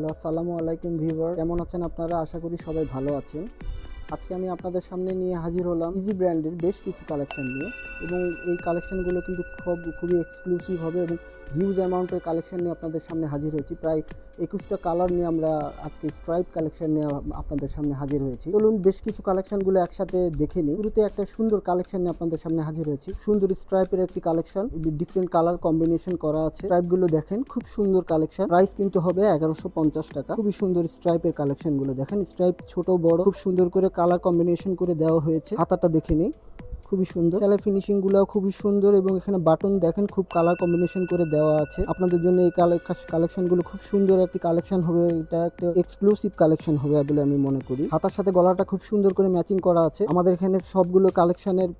Hello আসসালামু আলাইকুম viewer. কেমন আছেন আপনারা? আশা করি সবাই ভালো আছেন। আজকে আমি আপনাদের সামনে নিয়ে হাজির হলাম ইজি ব্র্যান্ডের বেশ কিছু কালেকশন নিয়ে এবং এই কালেকশনগুলো কিন্তু খুব, খুবই এক্সক্লুসিভ হবে এবং হিউজ অ্যামাউন্টের কালেকশন নিয়ে আপনাদের সামনে হাজির হয়েছি। প্রায় একুশটা কালার নিয়ে আমরা আজকে স্ট্রাইপ কালেকশন নিয়ে আপনাদের সামনে হাজির হয়েছি। চলুন বেশ কিছু কালেকশনগুলো একসাথে দেখে নিই। শুরুতে একটা সুন্দর কালেকশন নিয়ে আপনাদের সামনে হাজির হয়েছি। সুন্দর স্ট্রাইপের একটি কালেকশন ডিফারেন্ট কালার কম্বিনেশন করা আছে। স্ট্রাইপগুলো দেখেন, খুব সুন্দর কালেকশন প্রাইস কিন্তু হবে এগারোশো পঞ্চাশ টাকা। খুবই সুন্দর স্ট্রাইপের কালেকশনগুলো দেখেন। স্ট্রাইপ ছোট, বড়, খুব সুন্দর করে কালার কম্বিনেশন করে দেওয়া হয়েছে। হাতাটা দেখে নিই। খুবই সুন্দর। ফিনিশিংগুলো খুবই সুন্দর এবং এখানে বাটন দেখেন, খুব কালার কম্বিনেশন করে দেওয়া আছে। আপনাদের জন্য এই কালেকশনগুলো খুব সুন্দর একটি কালেকশন হবে। এটা একটা এক্সক্লুসিভ কালেকশন হবে বলে আমি মনে করি। হাতার সাথে গলাটা খুব সুন্দর করে ম্যাচিং করা আছে। আমাদের এখানে সবগুলো কালেকশনের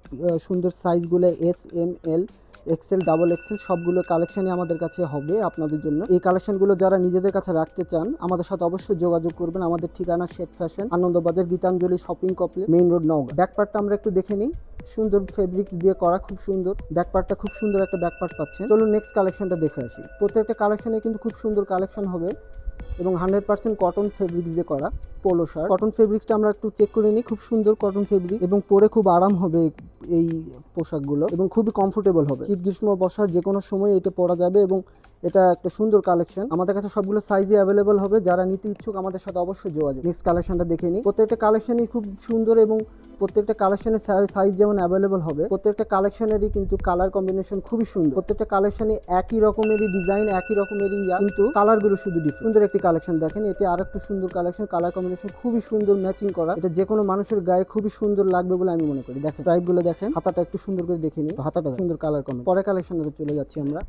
সুন্দর সাইজগুলো S M L XL double XL সবগুলো কালেকশনই আমাদের কাছে হবে আপনাদের জন্য। এই কালেকশনগুলো যারা নিজেদের কাছে রাখতে চান, আমাদের সাথে অবশ্যই যোগাযোগ করবেন। আমাদের ঠিকানা শেট fashion, Anandabazar, Gitanjali shopping complex, main road, Naogaon. ব্যাকপার্টটা আমরা একটু দেখে নিই। সুন্দর ফেব্রিক্স দিয়ে করা, খুব সুন্দর। ব্যাকপার্টটা খুব সুন্দর একটা ব্যাকপার্ট পাচ্ছেন চলুন নেক্সট কালেকশনটা দেখে আসি। প্রত্যেকটা কালেকশনে কিন্তু খুব সুন্দর কালেকশন হবে। এবং হান্ড্রেড পার্সেন্ট কটন ফেব্রিক দিয়ে করা পোলো শার্ট কটন ফেব্রিক্সটা আমরা একটু চেক করে নিই। খুব সুন্দর কটন ফেব্রিক এবং পরে খুব আরাম হবে এই পোশাকগুলো এবং খুবই কমফোর্টেবল হবে। শীত গ্রীষ্ম বসার যে কোনো সময় এটা পরা যাবে এবং এটা একটা সুন্দর কালেকশন আমাদের কাছে সবগুলো সাইজে অ্যাভেলেবল হবে। যারা নিতে ইচ্ছুক আমাদের সাথে অবশ্যই যোগাযোগ। নেক্সট কালেকশনটা দেখে নিই। প্রত্যেকটা কালেকশনই খুব সুন্দর এবং প্রত্যেকটা কালেকশনের সাইজ যেমন অ্যাভেলেবল হবে, প্রত্যেকটা কালেকশনেরই কিন্তু কালার কম্বিনেশন খুবই সুন্দর। প্রত্যেকটা কালেকশনই একই রকমেরই ডিজাইন একই রকমেরই ইয়া, কিন্তু কালারগুলো শুধু ডিফারেন্ট সুন্দর একটি কালেকশন দেখেন, এটি আর একটু সুন্দর কালেকশন কালার কম্বিনেশন খুবই সুন্দর ম্যাচিং করা। এটা যে কোনো মানুষের গায়ে খুবই সুন্দর লাগবে বলে আমি মনে করি। দেখেন ট্রাইবগুলো দেখেন, হাতাটা একটু সুন্দর করে দেখে নিই। হাতাটা সুন্দর কালার কম পরে কালেকশনে চলে যাচ্ছি আমরা।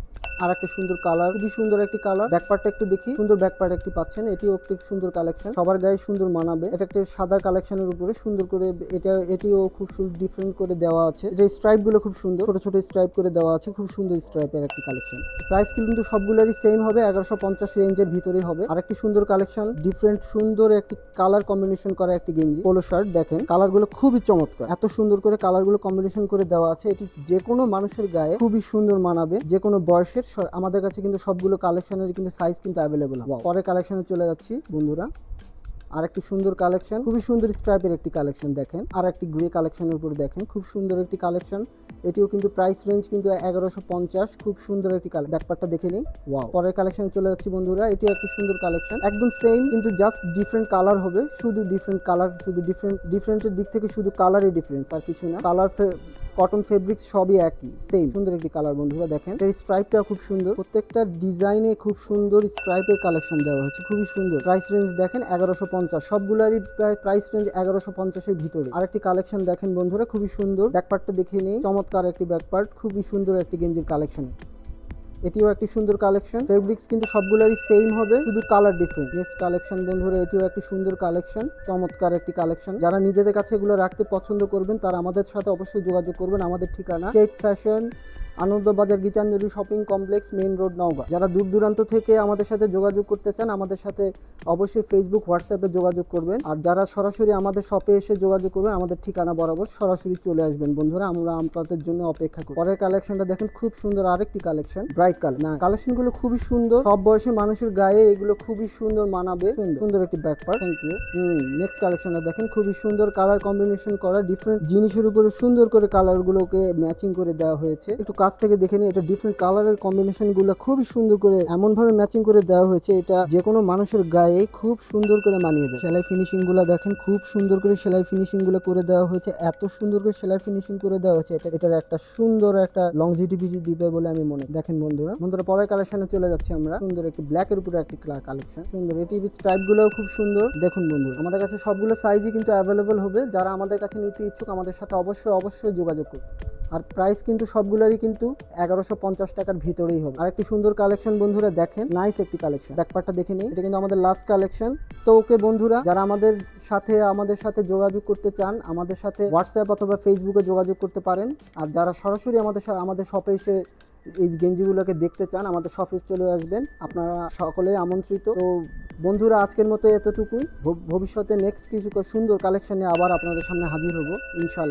আর একটা সুন্দর কালার খুবই সুন্দর একটি কালার ব্যাকপার্টটা একটু দেখি। সুন্দর ব্যাকপার্ট একটি পাচ্ছেন। এটিও একটি সুন্দর কালেকশন সবার গায়ে সুন্দর মানাবে। এটা একটা সাদা কালেকশনের উপরে সুন্দর করে এটা, এটিও খুব সুন্দর ডিফারেন্ট করে দেওয়া আছে। এটা স্ট্রাইপগুলো খুব সুন্দর। ছোট ছোট স্ট্রাইপ করে দেওয়া আছে। খুব সুন্দর স্ট্রাইপের একটি কালেকশন প্রাইস কিন্তু সবগুলোরই সেম হবে। এগারোশো পঞ্চাশ রেঞ্জের ভিতরেই হবে। আর একটি সুন্দর কালেকশন ডিফারেন্ট সুন্দর একটি কালার কম্বিনেশন করা একটি গেঞ্জি। পোলো শার্ট দেখেন। কালারগুলো খুবই চমৎকার। এত সুন্দর করে কালারগুলো কম্বিনেশন করে দেওয়া আছে। এটি যে কোনো মানুষের গায়ে খুবই সুন্দর মানাবে। যে কোনো বয়সের আমাদের কাছে কিন্তু সবগুলো কালেকশনের কিন্তু সাইজ কিন্তু অ্যাভেলেবল পরে কালেকশনে চলে যাচ্ছি বন্ধুরা। আর একটি সুন্দর কালেকশন খুবই সুন্দর স্ট্রাইপের একটি কালেকশন দেখেন। আর একটি গ্রে কালেকশনের উপর দেখেন খুব সুন্দর একটি কালেকশন এটিও কিন্তু প্রাইস রেঞ্জ কিন্তু এগারোশো পঞ্চাশ খুব সুন্দর একটি ব্যাকপারটা দেখে নিই ওয়াও পরের কালেকশনে চলে যাচ্ছি বন্ধুরা এটি একটি সুন্দর কালেকশন একদম সেম কিন্তু জাস্ট ডিফারেন্ট কালার হবে। শুধু ডিফারেন্ট কালার শুধু ডিফারেন্ট ডিফারেন্টের দিক থেকে শুধু কালারই ডিফারেন্স আর কিছু না। কালার কটন ফেব্রিক সবই একই সেম সুন্দর একটি কালার বন্ধুরা দেখেন। এর স্ট্রাইপটা খুব সুন্দর। প্রত্যেকটা ডিজাইনে খুব সুন্দর স্ট্রাইপের কালেকশন দেওয়া হয়েছে। খুবই সুন্দর। প্রাইস রেঞ্জ দেখেন এগারোশো পঞ্চাশ। সবগুলারই প্রায় প্রাইস রেঞ্জ এগারোশো পঞ্চাশের ভিতরে। আরেকটি কালেকশন দেখেন বন্ধুরা, খুবই সুন্দর। ব্যাকপার্টটা দেখে নেই। চমৎকার একটি ব্যাকপার্ট খুবই সুন্দর একটি গেঞ্জির কালেকশন এটিও একটি সুন্দর কালেকশন। ফেব্রিক্স কিন্তু সবগুলোরই সেম হবে, শুধু কালার ডিফারেন্ট নেক্সট কালেকশন বন্ধুরা, এটিও একটি সুন্দর কালেকশন চমৎকার একটি কালেকশন যারা নিজেদের কাছে এগুলো রাখতে পছন্দ করবেন, তারা আমাদের সাথে অবশ্যই যোগাযোগ করবেন। আমাদের ঠিকানা state fashion Anandabazar Gitanjali shopping complex, main road, Naogaon. যারা দূর দূরান্ত থেকে আমাদের সাথে যোগাযোগ করতে চান, আমাদের সাথে অবশ্যই ফেসবুক হোয়াটসঅ্যাপে যোগাযোগ করবেন। আর যারা সরাসরি আমাদের শপে এসে যোগাযোগ করবেন, আমাদের ঠিকানা বরাবর সরাসরি চলে আসবেন। বন্ধুরা, আমরা আপনাদের জন্য অপেক্ষা করি। পরের কালেকশনটা দেখেন, খুব সুন্দর আরেকটি কালেকশন ব্রাইট কালার না কালেকশনগুলো খুবই সুন্দর। সব বয়সী মানুষের গায়ে এগুলো খুবই সুন্দর মানাবে। সুন্দর। একটি back part thank you hmm next কালেকশনটা দেখেন, খুবই সুন্দর কালার কম্বিনেশন করা। ডিফারেন্ট জিনিসের উপরে সুন্দর করে কালারগুলোকে ম্যাচিং করে দেওয়া হয়েছে। একটু কাছ থেকে দেখে নিই এটা ডিফারেন্ট কালারের কম্বিনেশনগুলো খুবই সুন্দর করে এমন ভাবে ম্যাচিং করে দেওয়া হয়েছে, এটা যে কোনো মানুষের গায়ে খুব সুন্দর করে মানিয়ে যায় সেলাই ফিনিশিংগুলো দেখেন, খুব সুন্দর করে সেলাই ফিনিশিংগুলো করে দেওয়া হয়েছে, এত সুন্দর করে সেলাই ফিনিশিং করে দেওয়া হয়েছে, এটা, এটার একটা সুন্দর একটা লংজিটিভিটি দিবে বলে আমি মনে দেখেন বন্ধুরা বন্ধুরা পরের কালেকশনে চলে যাচ্ছি আমরা। সুন্দর একটি ব্ল্যাক এর উপরে একটি কালেকশন সুন্দর, এটি স্ট্রাইপগুলো খুব সুন্দর। দেখুন বন্ধুরা, আমাদের কাছে সবগুলো সাইজই কিন্তু অ্যাভেলেবল হবে। যারা আমাদের কাছে নিতে ইচ্ছুক, আমাদের সাথে অবশ্যই অবশ্যই যোগাযোগ করুন। আর প্রাইস কিন্তু সবগুলোরই কিন্তু এগারোশো পঞ্চাশ টাকার ভিতরেই হবে। আর একটি সুন্দর কালেকশন বন্ধুরা দেখেন নাইস একটি কালেকশন ব্যাকপার্টটা দেখে নিই এটা কিন্তু আমাদের লাস্ট কালেকশন তো ওকে বন্ধুরা, যারা আমাদের সাথে আমাদের সাথে যোগাযোগ করতে চান, আমাদের সাথে হোয়াটসঅ্যাপ অথবা ফেসবুকে যোগাযোগ করতে পারেন। আর যারা সরাসরি আমাদের আমাদের শপে এসে এই গেঞ্জিগুলোকে দেখতে চান, আমাদের শপে চলে আসবেন। আপনারা সকলেই আমন্ত্রিত। তো বন্ধুরা, আজকের মতো এতটুকুই। ভব- ভবিষ্যতে নেক্সট কিছু সুন্দর কালেকশন আবার আপনাদের সামনে হাজির হব, ইনশাল্লাহ।